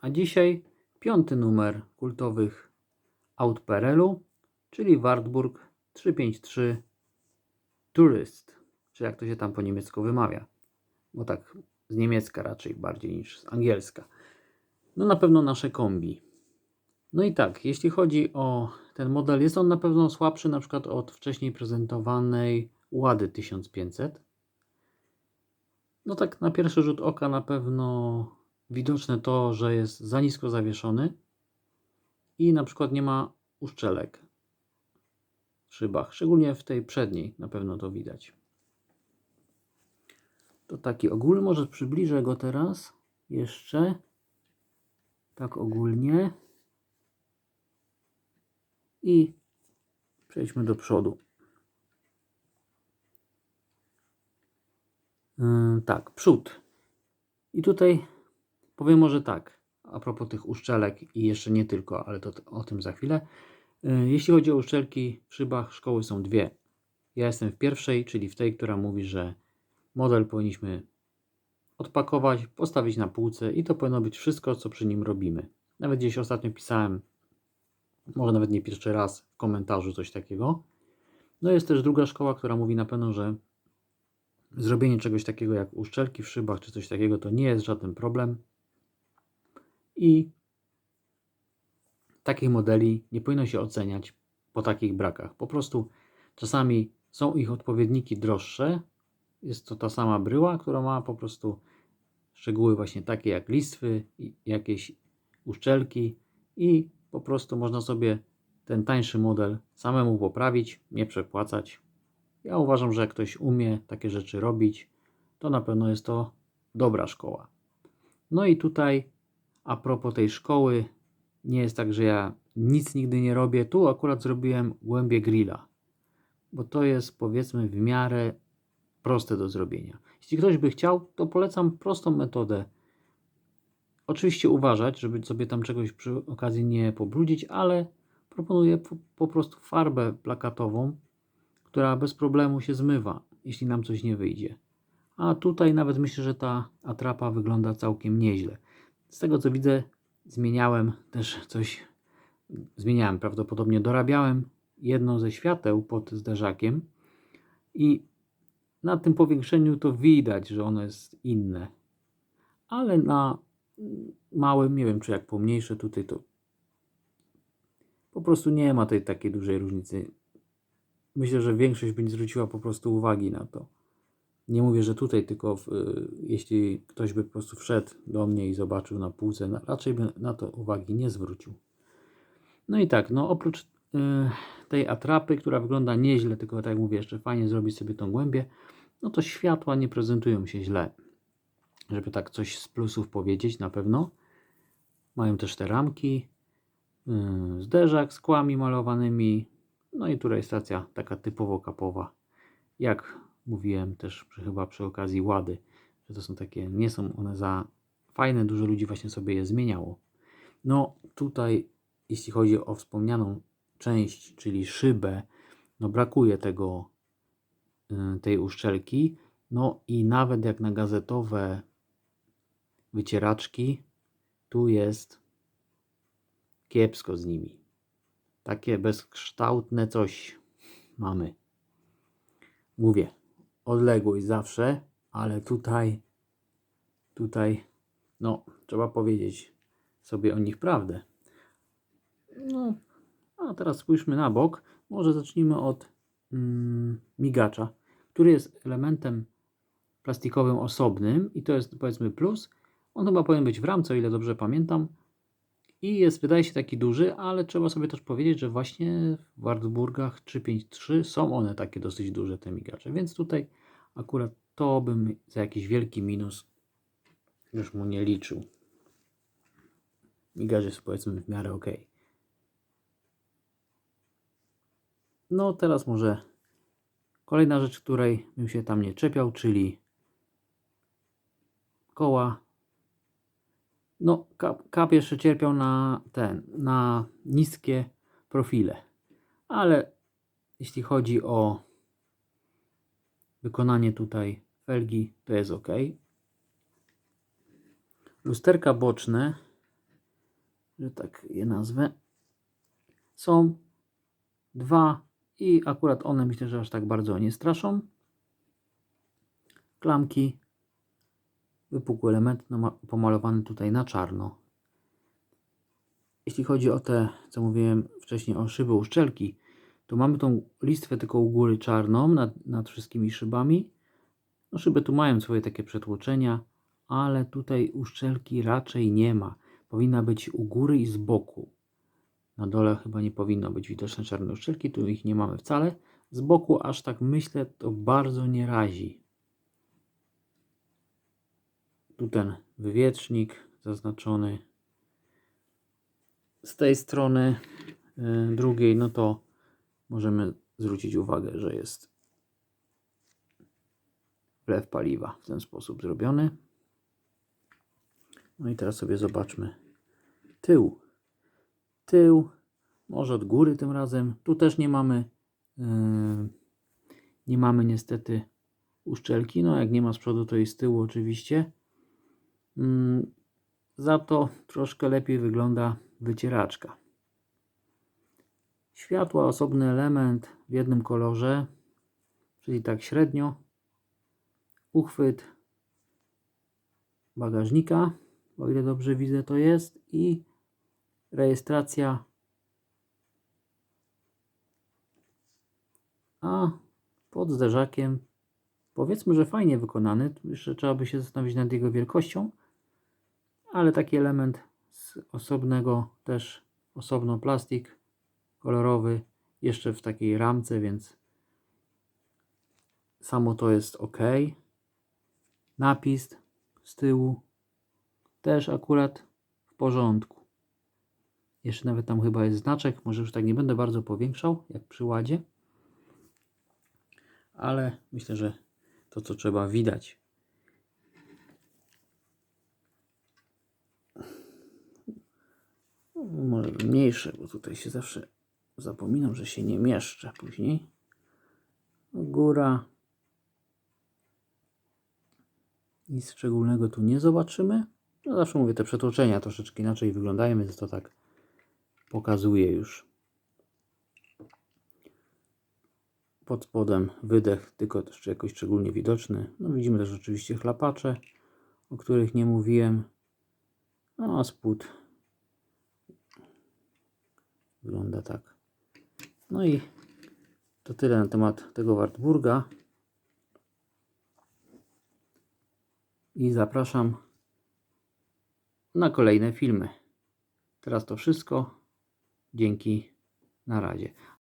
A dzisiaj piąty numer kultowych aut PRL-u, czyli Wartburg 353 Tourist, czy jak to się tam po niemiecku wymawia, bo tak z niemiecka raczej bardziej niż z angielska. No na pewno nasze kombi. No i tak, jeśli chodzi o ten model, jest on na pewno słabszy na przykład od wcześniej prezentowanej Łady 1500. No tak na pierwszy rzut oka na pewno widoczne to, że jest za nisko zawieszony i na przykład nie ma uszczelek w szybach, szczególnie w tej przedniej na pewno to widać. To taki ogólny, może przybliżę go teraz jeszcze. Tak ogólnie. I przejdźmy do przodu. Yy, tak, przód. I tutaj powiem może tak, a propos tych uszczelek i jeszcze nie tylko, ale to o tym za chwilę. Yy, Jeśli chodzi o uszczelki w szybach, szkoły są dwie. Ja jestem w pierwszej, czyli w tej, która mówi, że model powinniśmy odpakować, postawić na półce i to powinno być wszystko, co przy nim robimy. Nawet gdzieś ostatnio pisałem, może nawet nie pierwszy raz w komentarzu coś takiego. No jest też druga szkoła, która mówi na pewno, że zrobienie czegoś takiego jak uszczelki w szybach czy coś takiego to nie jest żaden problem. I takich modeli nie powinno się oceniać po takich brakach. Po prostu czasami są ich odpowiedniki droższe. Jest to ta sama bryła, która ma po prostu szczegóły właśnie takie jak listwy, jakieś uszczelki i po prostu można sobie ten tańszy model samemu poprawić, nie przepłacać. Ja uważam, że jak ktoś umie takie rzeczy robić, to na pewno jest to dobra szkoła. No i tutaj a propos tej szkoły, nie jest tak, że ja nic nigdy nie robię. Tu akurat zrobiłem głębię grilla, bo to jest powiedzmy w miarę proste do zrobienia. Jeśli ktoś by chciał, to polecam prostą metodę. Oczywiście uważać, żeby sobie tam czegoś przy okazji nie pobrudzić, ale proponuję po, po prostu farbę plakatową, która bez problemu się zmywa, jeśli nam coś nie wyjdzie. A tutaj nawet myślę, że ta atrapa wygląda całkiem nieźle. Z tego co widzę, zmieniałem też coś, zmieniałem prawdopodobnie, dorabiałem jedno ze świateł pod zderzakiem i na tym powiększeniu to widać, że ono jest inne. Ale na małym, nie wiem czy jak pomniejsze tutaj to po prostu nie ma tej takiej dużej różnicy. Myślę, że większość by nie zwróciła po prostu uwagi na to. Nie mówię, że tutaj, tylko w, y, jeśli ktoś by po prostu wszedł do mnie i zobaczył na półce, na, raczej by na to uwagi nie zwrócił. No i tak, no oprócz y, tej atrapy, która wygląda nieźle, tylko tak jak mówię, jeszcze fajnie zrobić sobie tą głębię, no to światła nie prezentują się źle. Żeby tak coś z plusów powiedzieć, na pewno. Mają też te ramki, yy, zderzak z kłami malowanymi, no i tutaj stacja taka typowo kapowa. Jak mówiłem też chyba przy okazji Łady, że to są takie, nie są one za fajne, dużo ludzi właśnie sobie je zmieniało. No tutaj, jeśli chodzi o wspomnianą część, czyli szybę, no brakuje tego, yy, tej uszczelki. No i nawet jak na gazetowe wycieraczki, tu jest kiepsko z nimi. Takie bezkształtne coś mamy. Mówię, odległość zawsze, ale tutaj, tutaj, no, trzeba powiedzieć sobie o nich prawdę. No, a teraz spójrzmy na bok. Może zacznijmy od mm, migacza, który jest elementem plastikowym osobnym i to jest powiedzmy plus. On chyba powinien być w ramce, o ile dobrze pamiętam. I jest, wydaje się taki duży, ale trzeba sobie też powiedzieć, że właśnie w Wartburgach 353 są one takie dosyć duże, te migacze. Więc tutaj akurat to bym za jakiś wielki minus już mu nie liczył. Migacz jest powiedzmy w miarę ok. No teraz może kolejna rzecz, której bym się tam nie czepiał, czyli koła no, kap, kap jeszcze cierpiał na ten, na niskie profile. Ale jeśli chodzi o wykonanie tutaj felgi, to jest ok. Lusterka boczne że tak je nazwę. Są dwa i akurat one myślę, że aż tak bardzo nie straszą. Klamki, wypukły element pomalowany tutaj na czarno. Jeśli chodzi o te, co mówiłem wcześniej, o szyby uszczelki, to mamy tą listwę tylko u góry czarną nad, nad wszystkimi szybami. No, szyby tu mają swoje takie przetłoczenia, ale tutaj uszczelki raczej nie ma. Powinna być u góry i z boku. Na dole chyba nie powinno być widoczne czarne uszczelki, tu ich nie mamy wcale. Z boku aż tak myślę, to bardzo nie razi. Tu ten wywietrznik zaznaczony. Z tej strony y, drugiej, no to możemy zwrócić uwagę, że jest wlew paliwa w ten sposób zrobiony. No i teraz sobie zobaczmy tył. Tył, może od góry tym razem. Tu też nie mamy, yy, nie mamy niestety uszczelki. No jak nie ma z przodu, to i z tyłu oczywiście. Yy, za to troszkę lepiej wygląda wycieraczka. Światła, osobny element w jednym kolorze, czyli tak średnio. Uchwyt bagażnika, o ile dobrze widzę to jest i rejestracja a pod zderzakiem powiedzmy, że fajnie wykonany, jeszcze trzeba by się zastanowić nad jego wielkością ale taki element z osobnego też osobno plastik kolorowy jeszcze w takiej ramce, więc samo to jest ok. Napis z tyłu też akurat w porządku. Jeszcze nawet tam chyba jest znaczek, może już tak nie będę bardzo powiększał jak przy ładzie. Ale myślę, że to co trzeba widać. Może mniejsze, bo tutaj się zawsze zapominam, że się nie mieszczę później. Góra. Nic szczególnego tu nie zobaczymy. No zawsze mówię, te przetłoczenia troszeczkę inaczej wyglądają, więc to tak pokazuje już. Pod spodem wydech, tylko też jakoś szczególnie widoczny. No widzimy też oczywiście chlapacze, o których nie mówiłem. No a spód wygląda tak. No i to tyle na temat tego Wartburga. I zapraszam na kolejne filmy. Teraz to wszystko. Dzięki. Na razie.